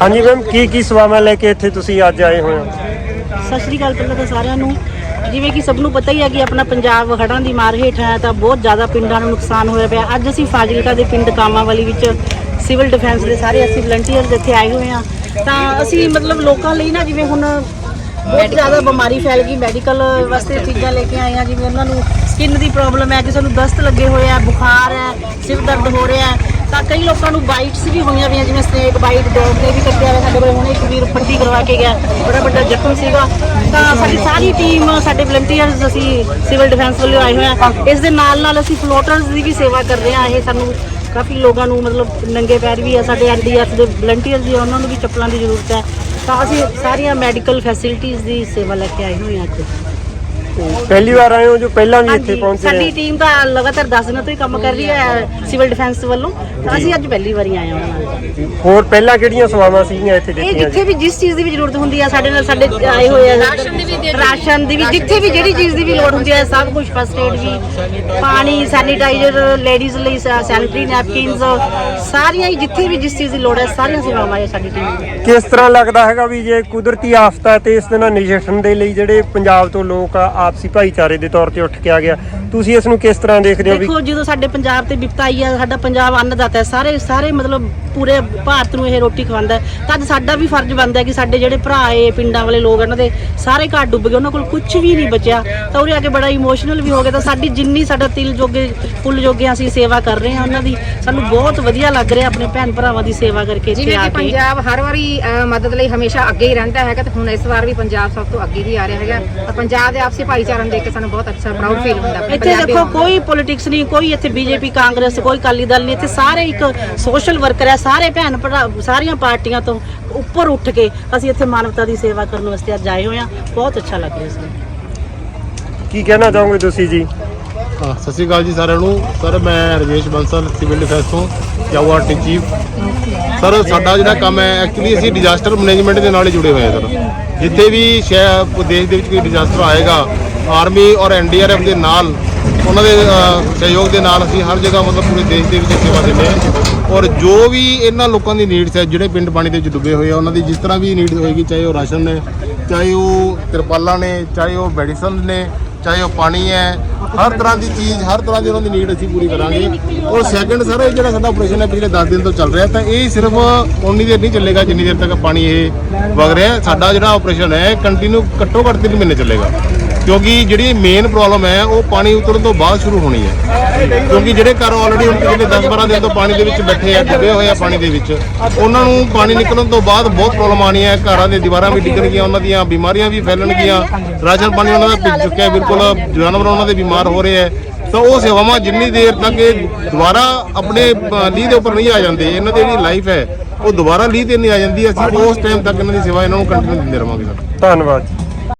ਹਾਂਜੀ ਮੈਮ, ਕੀ ਕੀ ਸੇਵਾਵਾਂ ਲੈ ਕੇ ਇੱਥੇ ਤੁਸੀਂ ਅੱਜ ਆਏ ਹੋਏ ਹੋ? ਸਤਿ ਸ਼੍ਰੀ ਅਕਾਲ ਪਹਿਲਾਂ ਤਾਂ ਸਾਰਿਆਂ ਨੂੰ। ਜਿਵੇਂ ਕਿ ਸਭ ਨੂੰ ਪਤਾ ਹੀ ਹੈ ਕਿ ਆਪਣਾ ਪੰਜਾਬ ਹੜ੍ਹਾਂ ਦੀ ਮਾਰ ਹੇਠ ਹੈ ਤਾਂ ਬਹੁਤ ਜ਼ਿਆਦਾ ਪਿੰਡਾਂ ਨੂੰ ਨੁਕਸਾਨ ਹੋਇਆ ਪਿਆ। ਅੱਜ ਅਸੀਂ ਫਾਜ਼ਿਲਕਾ ਦੇ ਪਿੰਡ ਕਾਮਾਂਵਾਲੀ ਵਿੱਚ ਸਿਵਲ ਡਿਫੈਂਸ ਦੇ ਸਾਰੇ ਅਸੀਂ ਵਲੰਟੀਅਰਸ ਇੱਥੇ ਆਏ ਹੋਏ ਹਾਂ। ਤਾਂ ਅਸੀਂ ਮਤਲਬ ਲੋਕਾਂ ਲਈ ਨਾ ਜਿਵੇਂ ਹੁਣ ਬਹੁਤ ਜ਼ਿਆਦਾ ਬਿਮਾਰੀ ਫੈਲ ਗਈ, ਮੈਡੀਕਲ ਵਾਸਤੇ ਚੀਜ਼ਾਂ ਲੈ ਕੇ ਆਏ ਹਾਂ, ਜਿਵੇਂ ਉਹਨਾਂ ਨੂੰ ਸਕਿਨ ਦੀ ਪ੍ਰੋਬਲਮ ਹੈ, ਕਿਸੇ ਨੂੰ ਦਸਤ ਲੱਗੇ ਹੋਏ ਆ, ਬੁਖਾਰ ਹੈ, ਸਿਰ ਦਰਦ ਹੋ ਰਿਹਾ ਹੈ। ਤਾਂ ਕਈ ਲੋਕਾਂ ਨੂੰ ਬਾਈਟਸ ਵੀ ਹੋਈਆਂ ਹੋਈਆਂ ਜਿਵੇਂ ਸਨੇਕ ਬਾਈਟ ਡੌਗ ਨੇ ਵੀ ਕੱਟਿਆ ਹੋਇਆ ਸਾਡੇ ਕੋਲ ਹੁਣੇ ਇੱਕ ਵੀਰ ਪੱਟੀ ਕਰਵਾ ਕੇ ਗਿਆ ਬੜਾ ਵੱਡਾ ਜ਼ਖਮ ਸੀਗਾ। ਤਾਂ ਸਾਡੀ ਸਾਰੀ ਟੀਮ ਸਾਡੇ ਵਲੰਟੀਅਰਸ ਅਸੀਂ ਸਿਵਲ ਡਿਫੈਂਸ ਵੱਲੋਂ ਆਏ ਹੋਏ ਹਾਂ। ਇਸ ਦੇ ਨਾਲ ਨਾਲ ਅਸੀਂ ਫਲੋਟਰਸ ਦੀ ਵੀ ਸੇਵਾ ਕਰ ਰਹੇ ਹਾਂ। ਇਹ ਸਾਨੂੰ ਕਾਫੀ ਲੋਕਾਂ ਨੂੰ ਮਤਲਬ ਨੰਗੇ ਪੈਰ ਵੀ ਆ ਸਾਡੇ ਐਨਡੀਆਰਐਫ ਦੇ ਵਲੰਟੀਅਰਸ ਵੀ ਆ, ਉਹਨਾਂ ਨੂੰ ਵੀ ਚੱਪਲਾਂ ਦੀ ਜ਼ਰੂਰਤ ਹੈ। ਤਾਂ ਅਸੀਂ ਸਾਰੀਆਂ ਮੈਡੀਕਲ ਫੈਸਿਲਿਟੀਆਂ ਦੀ ਸੇਵਾ ਲੈ ਕੇ ਆਏ ਹੋਏ ਹਾਂ ਇੱਥੇ। ਪਹਿਲੀ ਵਾਰ ਆਏ ਹੋ ਜੋ ਪਹਿਲਾਂ ਵੀ ਇੱਥੇ ਹਾਂਜੀ, ਪਹੁੰਚੇ ਸਾਡੀ ਟੀਮ ਤਾਂ ਲਗਾਤਾਰ 10 ਦਿਨਾਂ ਤੋਂ ਹੀ ਕੰਮ ਕਰ ਰਹੀ ਹੈ ਸਿਵਲ ਡਿਫੈਂਸ ਵੱਲੋਂ। ਤਾਂ ਅਸੀਂ ਅੱਜ ਪਹਿਲੀ ਵਾਰੀ ਆਏ ਹਾਂ ਉਹਨਾਂ ਨਾਲ। ਹੋਰ ਪਹਿਲਾਂ ਕਿਹੜੀਆਂ ਸੇਵਾਵਾਂ ਸੀਗੀਆਂ ਇੱਥੇ ਇਹ ਦਿੱਤੀਆਂ ਜਿੱਥੇ ਵੀ ਜਿਸ ਚੀਜ਼ ਦੀ ਵੀ ਜ਼ਰੂਰਤ ਹੁੰਦੀ ਹੈ ਸਾਡੇ ਨਾਲ ਸਾਡੇ ਆਏ ਹੋਏ ਆ ਰਾਸ਼ਨ ਦੀ ਵੀ ਰਾਸ਼ਨ ਦੀ ਵੀ ਜਿੱਥੇ ਵੀ ਜਿਹੜੀ ਚੀਜ਼ ਦੀ ਵੀ ਲੋੜ ਹੁੰਦੀ ਹੈ ਸਭ ਕੁਝ ਫਸਟ ਏਡ ਵੀ ਪਾਣੀ ਸੈਨੀਟਾਈਜ਼ਰ ਲੇਡੀਜ਼ ਲਈ ਸੈਨੀਟਰੀ ਨੈਪਕਿਨਸ ਸਾਰੀਆਂ ਹੀ ਜਿੱਥੇ ਵੀ ਜਿਸ ਚੀਜ਼ ਦੀ ਲੋੜ ਹੈ ਸਾਰੀਆਂ ਸੇਵਾਵਾਂ ਹੈ ਸਾਡੀ ਟੀਮ ਦੀ ਕਿਸ ਤਰ੍ਹਾਂ ਲੱਗਦਾ ਹੈਗਾ ਵੀ ਜੇ ਕੁਦਰਤੀ ਆਫਤ ਹੈ ਤੇ ਇਸ ਦੇ ਨਾਲ ਨਜਿੱਠਣ ਦੇ ਲਈ ਜਿਹੜੇ ਪੰਜਾਬ ਤੋਂ ਲੋਕ ਆ ਆਪਸੀ ਭਾਈਚਾਰੇ ਦੇ ਤੌਰ ਤੇ ਉੱਠ ਕੇ ਆ ਗਿਆ। ਤੁਸੀਂ ਇਸ ਨੂੰ ਕਿਸ ਤਰ੍ਹਾਂ ਦੇਖਦੇ ਹੋ ਵੀ ਦੇਖੋ ਜਦੋਂ ਸਾਡੇ ਪੰਜਾਬ ਤੇ ਵਿਪਤਾ ਆਈ ਹੈ ਸਾਡਾ ਪੰਜਾਬ ਅੰਨਦਾਤਾ ਹੈ ਸਾਰੇ ਸਾਰੇ ਮਤਲਬ ਪੂਰੇ ਭਾਰਤ ਨੂੰ ਇਹ ਰੋਟੀ ਖਵਾਉਂਦਾ ਹੈ। ਤਾਂ ਅੱਜ ਸਾਡਾ ਵੀ ਫਰਜ਼ ਬਣਦਾ ਹੈ ਕਿ ਸਾਡੇ ਜਿਹੜੇ ਭਰਾ ਏ ਪਿੰਡਾਂ ਵਾਲੇ ਲੋਕ ਇਹਨਾਂ ਦੇ ਸਾਰੇ ਘਰ ਡੁੱਬ ਗਏ ਉਹਨਾਂ ਕੋਲ ਕੁਝ ਵੀ ਨਹੀਂ ਬਚਿਆ। ਤਾਂ ਉਰੇ ਆ ਕੇ ਬੜਾ ਇਮੋਸ਼ਨਲ ਵੀ ਹੋ ਗਿਆ। ਤਾਂ ਸਾਡੀ ਜਿੰਨੀ ਸਾਡਾ ਤਿਲ ਜੋਗੇ ਫੁੱਲ ਜੋਗੇ ਅਸੀਂ ਸੇਵਾ ਕਰ ਰਹੇ ਹਾਂ ਉਹਨਾਂ ਦੀ ਸਾਨੂੰ ਬਹੁਤ ਵਧੀਆ ਲੱਗ ਰਿਹਾ ਆਪਣੇ ਭੈਣ ਭਰਾਵਾਂ ਦੀ ਸੇਵਾ ਕਰਕੇ ਇੱਥੇ ਜਿਵੇਂ ਆ ਕਿ ਕੇ। ਪੰਜਾਬ ਹਰ ਵਾਰੀ ਅ, ਮਦਦ ਲਈ ਹਮੇਸ਼ਾ ਅੱਗੇ ਹੀ ਰਹਿੰਦਾ ਹੈਗਾ ਤੇ ਹੁਣ ਇਸ ਵਾਰ ਵੀ ਪੰਜਾਬ ਸਭ ਤੋਂ ਅੱਗੇ ਹੀ ਆ ਰਿਹਾ ਹੈਗਾ। ਤਾਂ ਪੰਜਾਬ ਦੇ ਆਪਸੀ ਭਾਈਚਾਰੇ ਨੂੰ ਦੇਖ ਕੇ ਸਾਨੂੰ ਬਹੁਤ ਅੱਛਾ ਪ੍ਰਾਊਡ ਫੀਲ ਹੁੰਦਾ। ਇੱਥੇ ਦੇਖੋ। ਕੋਈ ਪੋਲਿਟਿਕਸ ਨਹੀਂ ਕੋਈ ਇੱਥੇ ਬੀਜੇਪੀ ਕਾਂਗਰਸ ਕੋਈ ਅਕਾਲੀ ਦਲ ਨਹੀਂ। ਇੱਥੇ ਸਾਰੇ ਇੱਕ ਸੋਸ਼ਲ ਵਰਕਰ ਹੈ ਸਾਰੇ ਭੈਣ ਭਰਾ ਸਾਰੀਆਂ ਪਾਰਟੀਆਂ ਤੋਂ ਉੱਪਰ ਉੱਠ ਕੇ ਅਸੀਂ ਇੱਥੇ ਮਾਨਵਤਾ ਦੀ ਸੇਵਾ ਕਰਨ ਵਾਸਤੇ ਅੱਜ ਆਏ ਹੋਏ ਬਹੁਤ ਅੱਛਾ ਲੱਗ ਰਿਹਾ ਸਾਨੂੰ ਕੀ ਕਹਿਣਾ ਚਾਹੋਗੇ ਤੁਸੀਂ ਜੀ? ਹਾਂ, ਸਤਿ ਸ਼੍ਰੀ ਅਕਾਲ ਜੀ ਸਾਰਿਆਂ ਨੂੰ। ਸਰ ਮੈਂ ਰਜੇਸ਼ ਬੰਸਲ ਸਿਵਲ ਡਿਫੈਂਸ ਤੋਂ ਜਾਵਾ ਟੀ ਚੀਫ। ਸਰ ਸਾਡਾ ਜਿਹੜਾ ਕੰਮ ਹੈ ਐਕਚੁਅਲੀ ਅਸੀਂ ਡਿਜ਼ਾਸਟਰ ਮੈਨੇਜਮੈਂਟ ਦੇ ਨਾਲ ਹੀ ਜੁੜੇ ਹੋਏ ਹਾਂ ਸਰ। ਜਿੱਥੇ ਵੀ ਸ਼ਹਿ ਦੇਸ਼ ਦੇ ਵਿੱਚ ਕੋਈ ਡਿਜ਼ਾਸਟਰ ਆਏਗਾ ਆਰਮੀ ਔਰ ਐਨਡੀਆਰਐਫ ਦੇ ਨਾਲ, ਉਹਨਾਂ ਦੇ ਸਹਿਯੋਗ ਦੇ ਨਾਲ ਅਸੀਂ ਹਰ ਜਗ੍ਹਾ ਮਤਲਬ ਪੂਰੇ ਦੇਸ਼ ਦੇ ਵਿੱਚ ਸੇਵਾ ਦਿੰਦੇ ਹਾਂ। ਔਰ ਜੋ ਵੀ ਇਹਨਾਂ ਲੋਕਾਂ ਦੀ ਨੀਡਸ ਹੈ, ਜਿਹੜੇ ਪਿੰਡ ਪਾਣੀ ਦੇ ਵਿੱਚ ਡੁੱਬੇ ਹੋਏ ਆ, ਉਹਨਾਂ ਦੀ ਜਿਸ ਤਰ੍ਹਾਂ ਵੀ ਨੀਡ ਹੋਏਗੀ, ਚਾਹੇ ਉਹ ਰਾਸ਼ਨ ਨੇ, ਚਾਹੇ ਉਹ ਤਿਰਪਾਲਾਂ ਨੇ, ਚਾਹੇ ਉਹ ਮੈਡੀਸਨ ਨੇ, ਚਾਹੇ ਉਹ ਪਾਣੀ ਹੈ ਹਰ ਤਰ੍ਹਾਂ ਦੀ ਚੀਜ਼, ਹਰ ਤਰ੍ਹਾਂ ਦੀ ਉਹਨਾਂ ਦੀ ਨੀਡ ਅਸੀਂ ਪੂਰੀ ਕਰਾਂਗੇ। ਔਰ ਸੈਕੰਡ ਸਰ ਇਹ ਜਿਹੜਾ ਸਾਡਾ ਆਪਰੇਸ਼ਨ ਹੈ, ਪਿਛਲੇ 10 ਦਿਨ ਤੋਂ ਚੱਲ ਰਿਹਾ, ਤਾਂ ਇਹ ਸਿਰਫ ਉਨੀ ਦੇਰ ਨਹੀਂ ਚੱਲੇਗਾ, ਜਿੰਨੀ ਦੇਰ ਤੱਕ ਪਾਣੀ ਇਹ ਵਗ ਰਿਹਾ ਸਾਡਾ ਜਿਹੜਾ ਆਪਰੇਸ਼ਨ ਹੈ ਕੰਟੀਨਿਊ ਘੱਟੋ ਘੱਟ 3 ਮਹੀਨੇ ਚੱਲੇਗਾ। ਕਿਉਂਕਿ ਜਿਹੜੀ ਮੇਨ ਪ੍ਰੋਬਲਮ ਹੈ, ਉਹ ਪਾਣੀ ਉਤਰਨ ਤੋਂ ਬਾਅਦ ਸ਼ੁਰੂ ਹੋਣੀ ਹੈ। ਕਿਉਂਕਿ ਜਿਹੜੇ ਘਰ ਆਲਰੇਡੀ ਹੁਣ ਪਿਛਲੇ 10-12 ਦਿਨ ਤੋਂ ਪਾਣੀ ਦੇ ਵਿੱਚ ਬੈਠੇ ਆ, ਡੁੱਬੇ ਹੋਏ ਆ ਪਾਣੀ ਦੇ ਵਿੱਚ, ਉਹਨਾਂ ਨੂੰ ਪਾਣੀ ਨਿਕਲਣ ਤੋਂ ਬਾਅਦ ਬਹੁਤ ਪ੍ਰੋਬਲਮ ਆਣੀ ਹੈ। ਘਰਾਂ ਦੇ ਦੀਵਾਰਾਂ ਵੀ ਡਿੱਗਣਗੀਆਂ ਉਹਨਾਂ ਦੀਆਂ ਬਿਮਾਰੀਆਂ ਵੀ ਫੈਲਣਗੀਆਂ ਰਾਸ਼ਨ ਪਾਣੀ ਉਹਨਾਂ ਦਾ ਭਿੱਜ ਚੁੱਕਿਆ ਬਿਲਕੁਲ ਜਾਨਵਰ ਉਹਨਾਂ ਦੇ ਬਿਮਾਰ ਹੋ ਰਹੇ ਹੈ। ਤਾਂ ਉਹ ਸੇਵਾਵਾਂ ਜਿੰਨੀ ਦੇਰ ਤੱਕ ਇਹ ਦੁਬਾਰਾ ਆਪਣੇ ਲੀਹ ਦੇ ਉੱਪਰ ਨਹੀਂ ਆ ਜਾਂਦੇ, ਇਹਨਾਂ ਦੀ ਜਿਹੜੀ ਲਾਈਫ ਹੈ, ਉਹ ਦੁਬਾਰਾ ਲੀਹ ਤੇ ਨਹੀਂ ਆ ਜਾਂਦੀ। ਅਸੀਂ ਉਸ ਟਾਈਮ ਤੱਕ ਇਹਨਾਂ ਦੀ ਸੇਵਾ ਇਹਨਾਂ ਨੂੰ ਕੰਟੀਨਿਊ ਦਿੰਦੇ ਰਵਾਂਗੇ। ਸਰ ਧੰਨਵਾਦ। ਜੀ